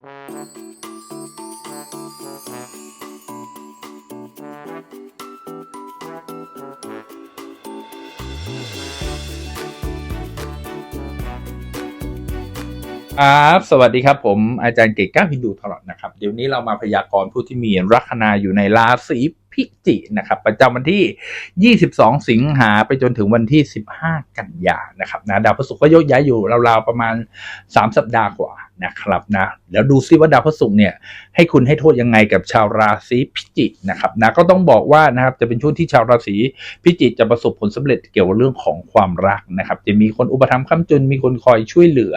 ครับสวัสดีครับผมอาจารย์เก่งก้าวฮินดูตลอดนะครับ เดี๋ยวนี้เรามาพยากรณ์ผู้ที่มีลัคนาอยู่ในราศี พิจินะครับ ประจำวันที่ 22 สิงหาไปจนถึงวันที่ 15 กันยานะครับนะดาวพฤหัสก็ยกย้ายอยู่ราวๆประมาณ 3 สัปดาห์กว่านะครับนะแล้วดูซิว่าดาวพฤหัสเนี่ยให้คุณให้โทษยังไงกับชาวราศีพิจิกนะครับนะก็ต้องบอกว่านะครับจะเป็นช่วงที่ชาวราศีพิจิกจะประสบผลสำเร็จเกี่ยวกับเรื่องของความรักนะครับ จะมีคนอุปถัมภ์ค้ำจุนมีคนคอยช่วยเหลือ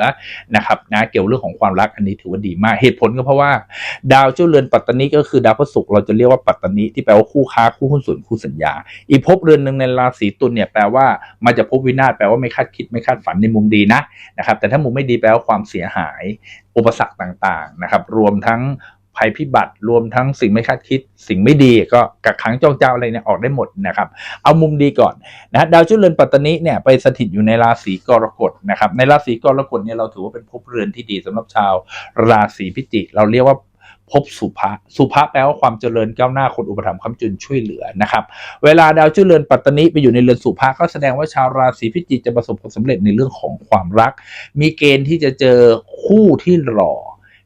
นะครับนะเกี่ยวเรื่องของความรักอันนี้ถือว่าดีมากเหตุผลก็เพราะว่า ดาวเจ้าเรือนปัตตานีก็คือดาวพฤหัสเราจะเรียกว่าปัตตานีที่แปลว่าคู่ค้าคู่หุ้นส่วนคู่สัญญา อีกภพเรือนหนึ่งในราศีตุลเนี่ยแปลว่ามาจากภพวินาศแปลว่าไม่คาดคิดไม่คาดฝันในมุมดีนะนะครับแต่ถ้ามุมไม่ดีแปลว่าความเสียหาย อุปสรรคต่างๆนะครับรวมทั้งภัยพิบัติรวมทั้งสิ่งไม่คาดคิด สิ่งไม่ดีก็กักขังจ้องเจ้าอะไรเนี่ยออกได้หมดนะครับ เอามุมดีก่อนนะดาวจุลเรือนปัตตานีเนี่ยไปสถิตอยู่ในราศีกรกฎนะครับในราศีกรกฎเนี่ยเราถือว่าเป็นภพเรือนที่ดีสำหรับชาวราศีพิจิก เราเรียกว่า ภพสุภะสุภะแปลว่าความเจริญก้าวหน้าคนอุปถัมภ์คำจุนช่วยเหลือนะครับ เวลาดาวเจรือนปัตตานีไปอยู่ในเรือนสุภะก็แสดงว่าชาวราศีพิจิกจะประสบผลสำเร็จในเรื่องของความรัก มีเกณฑ์ที่จะเจอคู่ที่หล่อ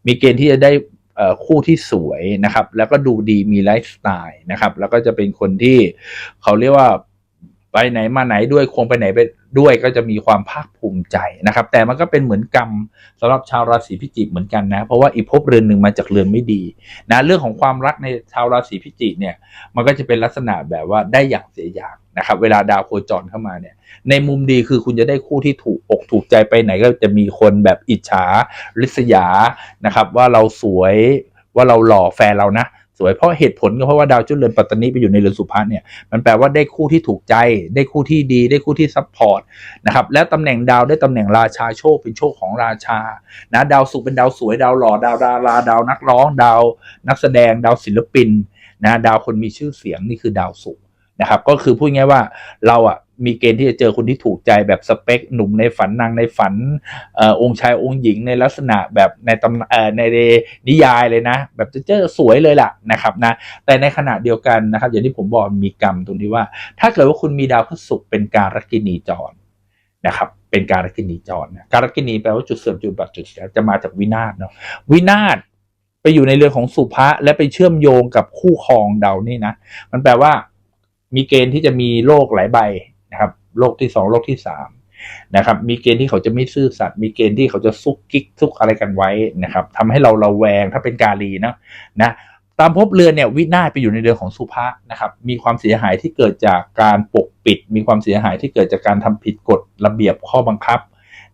มีเกณฑ์ที่จะได้คู่ที่สวยนะครับ แล้วก็ดูดีมีไลฟ์สไตล์นะครับ แล้วก็จะเป็นคนที่เขาเรียกว่า ไปไหนมาไหนด้วยควงไปไหนไปด้วยก็จะมีความภาคภูมิใจนะครับ แต่มันก็เป็นเหมือนกรรมสำหรับชาวราศีพิจิกเหมือนกันนะ เพราะว่าอีภพเรือนหนึ่งมาจากเรือนไม่ดีนะเรื่องของความรักในชาวราศีพิจิกเนี่ยมันก็จะเป็นลักษณะแบบว่าได้อย่างเสียอย่างนะครับเวลาดาวโคจรเข้ามาเนี่ยในมุมดีคือคุณจะได้คู่ที่ถูกอกถูกใจไปไหนก็จะมีคนแบบอิจฉาริษยานะครับ ว่าเราสวยว่าเราหล่อแฟนเรานะ สวยเพราะเหตุผลก็เพราะว่าดาวจุลเรือนปัตตานีไปอยู่ในเรือนสุภาเนี่ยมันแปลว่าได้คู่ที่ถูกใจ ได้คู่ที่ดี ได้คู่ที่ซัพพอร์ตนะครับแล้วตำแหน่งดาวได้ตำแหน่งราชาโชคเป็นโชคของราชานะดาวศุเป็นดาวสวยดาวหล่อดาวดาราดาวนักร้อง ดาวนักแสดง ดาวศิลปินนะดาวคนมีชื่อเสียงนี่คือดาวศุนะครับก็คือพูดง่ายว่าเราอะ มีเกณฑ์ที่จะเจอคนที่ถูกใจแบบสเปค หนุ่มในฝันนางในฝันอองค์ชายองค์หญิงในลักษณะแบบในตำในนิยายเลยนะ แบบจะเจอสวยเลยล่ะนะครับนะแต่ในขณะเดียวกันนะครับ อย่างที่ผมบอกมีกรรมตรงที่ว่า ถ้าเกิดว่าคุณมีดาวพฤหัสเป็นการกินีจรนะครับเป็นการกินีจรนะการกินีแปลว่าจุดเสื่อมจุดบัตรจุดเสียจะมาจากวินาศเนาะวินาศไปอยู่ในเรือนของสุภะและไปเชื่อมโยงกับคู่ครองเดานี่นะมันแปลว่ามีเกณฑ์ที่จะมีโรคหลายใบ นะครับโรคที่สองโรคที่สามนะครับมีเกณฑ์ที่เขาจะไม่ซื่อสัตย์มีเกณฑ์ที่เขาจะซุกกิ๊กซุกอะไรกันไว้นะครับทำให้เราเระแวงถ้าเป็นกาลีนะนะตามภพเรือนเนี่ยวินาศไปอยู่ในเรือนของสุภะนะครับมีความเสียหายที่เกิดจากการปกปิด มีความเสียหายที่เกิดจากการทำผิดกฎระเบียบข้อบังคับ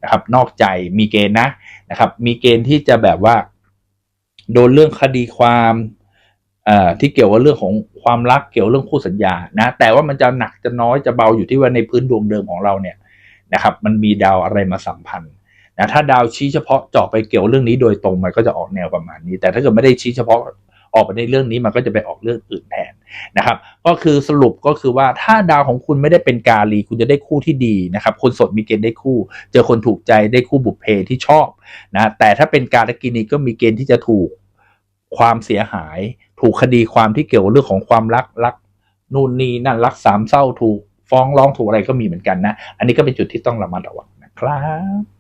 นะครับ นอกใจมีเกณฑ์นะนะครับ มีเกณฑ์ที่จะแบบว่า โดนเรื่องคดีความ ที่เกี่ยวกับเรื่องของความรักเกี่ยวเรื่องคู่สัญญานะแต่ว่ามันจะหนักจะน้อยจะเบาอยู่ที่ว่าในพื้นดวงเดิมของเราเนี่ยนะครับมันมีดาวอะไรมาสัมพันธ์นะถ้าดาวชี้เฉพาะเจาะไปเกี่ยวเรื่องนี้โดยตรงมันก็จะออกแนวประมาณนี้ แต่ถ้าเกิดไม่ได้ชี้เฉพาะออกไปในเรื่องนี้มันก็จะไปออกเรื่องอื่นแทนนะครับ ก็คือสรุปก็คือว่าถ้าดาวของคุณไม่ได้เป็นกาลี คุณจะได้คู่ที่ดีนะครับคนสดมีเกณฑ์ได้คู่ เจอคนถูกใจได้คู่บุพเพที่ชอบนะแต่ถ้าเป็นการกินีก็มีเกณฑ์ที่จะถูก ความเสียหาย ถูกคดีความที่เกี่ยวเรื่องของความรักรักนู่นนี่นั่นรักสามเศร้าถูกฟ้องร้องถูกอะไรก็มีเหมือนกันนะ อันนี้ก็เป็นจุดที่ต้องระมัดระวังนะครับ